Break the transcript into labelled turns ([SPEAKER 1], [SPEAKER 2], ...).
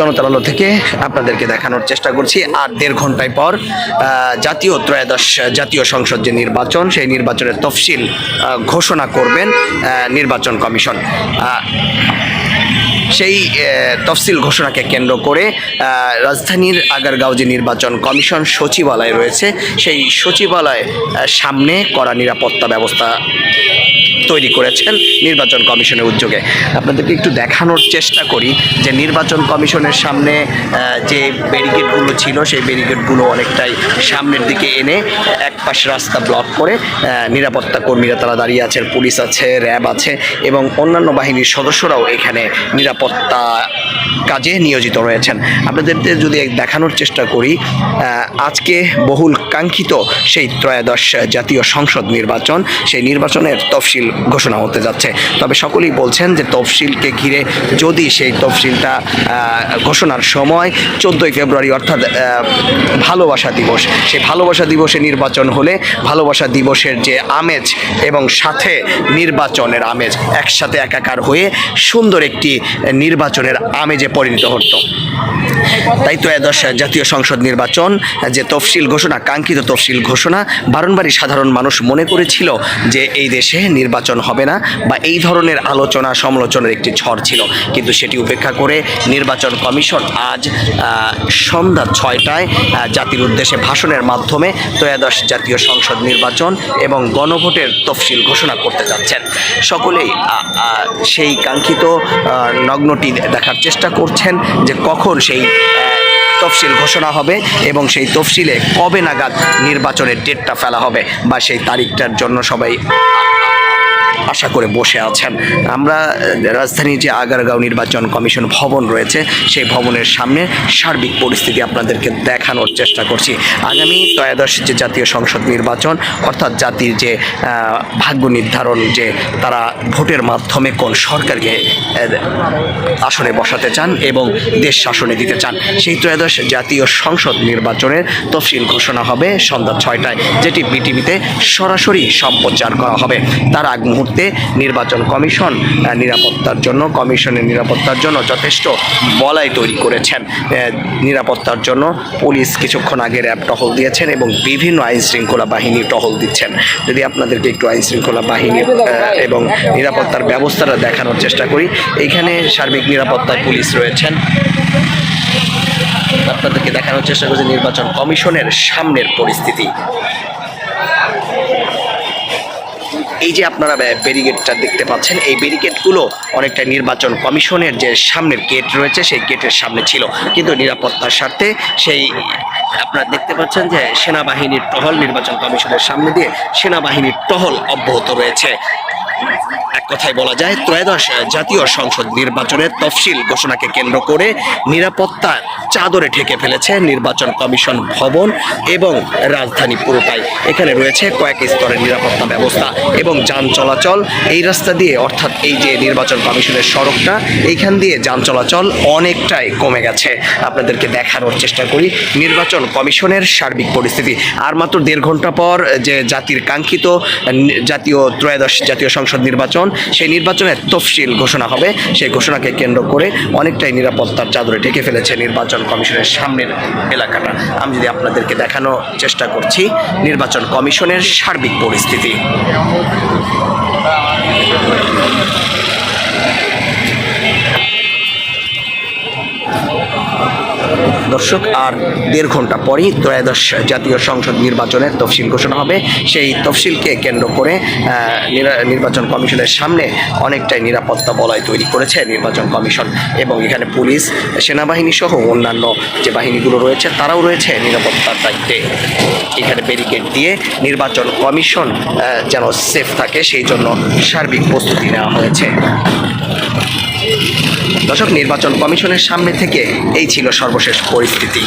[SPEAKER 1] জনতার থেকে আপনাদেরকে দেখানোর চেষ্টা করছি। আর দেড় ঘন্টায় পর জাতীয় ত্রয়োদশ জাতীয় সংসদ যে নির্বাচন, সেই নির্বাচনের তফসিল ঘোষণা করবেন নির্বাচন কমিশন। সেই তফসিল ঘোষণাকে কেন্দ্র করে রাজধানীর আগারগাঁও যে নির্বাচন কমিশন সচিবালয় রয়েছে, সেই সচিবালয় সামনে কড়া নিরাপত্তা ব্যবস্থা তৈরি করেছেন নির্বাচন কমিশনের উদ্যোগে। আপনাদেরকে একটু দেখানোর চেষ্টা করি যে নির্বাচন কমিশনের সামনে যে ব্যারিকেডগুলো ছিল, সেই ব্যারিকেডগুলো অনেকটাই সামনের দিকে এনে এক পাশ রাস্তা ব্লক করে নিরাপত্তা কর্মীরা তারা দাঁড়িয়ে আছেন, পুলিশ আছে, র্যাব আছে এবং অন্যান্য বাহিনীর সদস্যরাও এখানে নিরাপত্তা কাজে নিয়োজিত রয়েছেন। আপনাদের যদি দেখানোর চেষ্টা করি আজকে বহুল কাঙ্ক্ষিত সেই ত্রয়োদশ জাতীয় সংসদ নির্বাচন, সেই নির্বাচনের তফসিল ঘোষণা হতে যাচ্ছে। তবে সকলেই বলছেন যে তফসিলকে ঘিরে যদি সেই তফসিলটা ঘোষণার সময় চোদ্দোই ফেব্রুয়ারি অর্থাৎ ভালোবাসা দিবস, সেই ভালোবাসা দিবসে নির্বাচন হলে ভালোবাসা দিবসের যে আমেজ এবং সাথে নির্বাচনের আমেজ একসাথে একাকার হয়ে সুন্দর একটি নির্বাচনের আমেজে পরিণত হতো। তাই ত্রয়োদশ জাতীয় সংসদ নির্বাচন যে তফসিল ঘোষণা কাঙ্ক্ষিত তফসিল ঘোষণা বারংবারই সাধারণ মানুষ মনে করেছিল যে এই দেশে নির্বাচন হবে না বা এই ধরনের আলোচনা সমালোচনার একটি ঝড় ছিল। কিন্তু সেটি উপেক্ষা করে নির্বাচন কমিশন আজ সন্ধ্যা ছয়টায় জাতির উদ্দেশ্যে ভাষণের মাধ্যমে ত্রয়োদশ জাতীয় সংসদ নির্বাচন এবং গণভোটের তফসিল ঘোষণা করতে যাচ্ছেন। সকলেই সেই কাঙ্ক্ষিত আহ, নগ্নটি দেখার চেষ্টা করছেন যে কখন সেই তফসিল ঘোষণা হবে এবং সেই তফসিলে কবে নাগাদ নির্বাচনের ডেটটা ফেলা হবে বা সেই তারিখটার জন্য সবাই আশা করে বসে আছেন। আমরা রাজধানীর যে আগারগাঁও নির্বাচন কমিশন ভবন রয়েছে, সেই ভবনের সামনে সার্বিক পরিস্থিতি আপনাদেরকে দেখানোর চেষ্টা করছি। আগামী ত্রয়োদশ যে জাতীয় সংসদ নির্বাচন, অর্থাৎ জাতির যে ভাগ্য নির্ধারণ যে তারা ভোটের মাধ্যমে কোন সরকারকে আসনে বসাতে চান এবং দেশ শাসনে দিতে চান, সেই ত্রয়োদশ জাতীয় সংসদ নির্বাচনের তফসিল ঘোষণা হবে সন্ধ্যা ছয়টায়, যেটি বিটিভিতে সরাসরি সম্প্রচার করা হবে। তার আগ নির্বাচন কমিশন নিরাপত্তার জন্য, কমিশনের নিরাপত্তার জন্য যথেষ্ট বলাই তৈরি করেছেন। নিরাপত্তার জন্য পুলিশ কিছুক্ষণ আগে র্যাব টহল দিয়েছেন এবং বিভিন্ন আইন শৃঙ্খলা বাহিনী টহল দিচ্ছেন। যদি আপনাদেরকে একটু আইন শৃঙ্খলা বাহিনীর এবং নিরাপত্তার ব্যবস্থাটা দেখানোর চেষ্টা করি, এখানে সার্বিক নিরাপত্তায় পুলিশ রয়েছেন। আপনাদেরকে দেখানোর চেষ্টা করছি নির্বাচন কমিশনের সামনের পরিস্থিতি। এই যে আপনারা ব্য- ব্যারিকেডটা দেখতে পাচ্ছেন, এই ব্যারিকেডগুলো অনেকটা নির্বাচন কমিশনের যে সামনের গেট রয়েছে, সেই গেটের সামনে ছিল। কিন্তু নিরাপত্তার স্বার্থে সেই, আপনারা দেখতে পাচ্ছেন যে সেনাবাহিনীর টহল নির্বাচন কমিশনের সামনে দিয়ে সেনাবাহিনীর টহল অব্যাহত রয়েছে। এক কথায় বলা যায়, ত্রয়োদশ জাতীয় সংসদ নির্বাচনের তফসিল ঘোষণাকে কেন্দ্র করে নিরাপত্তা চাদরে ঢেকে ফেলেছে নির্বাচন কমিশন ভবন এবং রাজধানী পুরোটাই। এখানে রয়েছে কয়েক স্তরের নিরাপত্তা ব্যবস্থা এবং যান চলাচল। এই রাস্তা দিয়ে, অর্থাৎ এই যে নির্বাচন কমিশনের সড়কটা, এইখান দিয়ে যান চলাচল অনেকটাই কমে গেছে। আপনাদেরকে দেখানোর চেষ্টা করি নির্বাচন কমিশনের সার্বিক পরিস্থিতি। আর মাত্র দেড় ঘণ্টা পর যে জাতির কাঙ্ক্ষিত জাতীয় ত্রয়োদশ জাতীয় সংসদ নির্বাচন সেই নির্বাচনের তফসিল ঘোষণা হবে। সেই ঘোষণাকে কেন্দ্র করে অনেকটাই নিরাপত্তার চাদরে ঢেকে ফেলেছে নির্বাচন কমিশনের সামনের এলাকাটা। আমি যদি আপনাদেরকে দেখানোর চেষ্টা করছি, নির্বাচন কমিশনের সার্বিক পরিস্থিতি। দর্শক, আর দেড় ঘণ্টা পরই ত্রয়োদশ জাতীয় সংসদ নির্বাচনের তফসিল ঘোষণা হবে। সেই তফসিলকে কেন্দ্র করে নিরা- নির্বাচন কমিশনের সামনে অনেকটাই নিরাপত্তা বলয় তৈরি করেছে নির্বাচন কমিশন এবং এখানে পুলিশ, সেনাবাহিনী সহ অন্যান্য যে বাহিনীগুলো রয়েছে, তারাও রয়েছে নিরাপত্তার দায়িত্বে। এখানে ব্যারিকেড দিয়ে নির্বাচন কমিশন যেন সেফ থাকে, সেই জন্য সার্বিক প্রস্তুতি নেওয়া হয়েছে। দর্শক নির্বাচন কমিশনের সামনে থেকে এই ছিল সর্বশেষ পরিস্থিতি।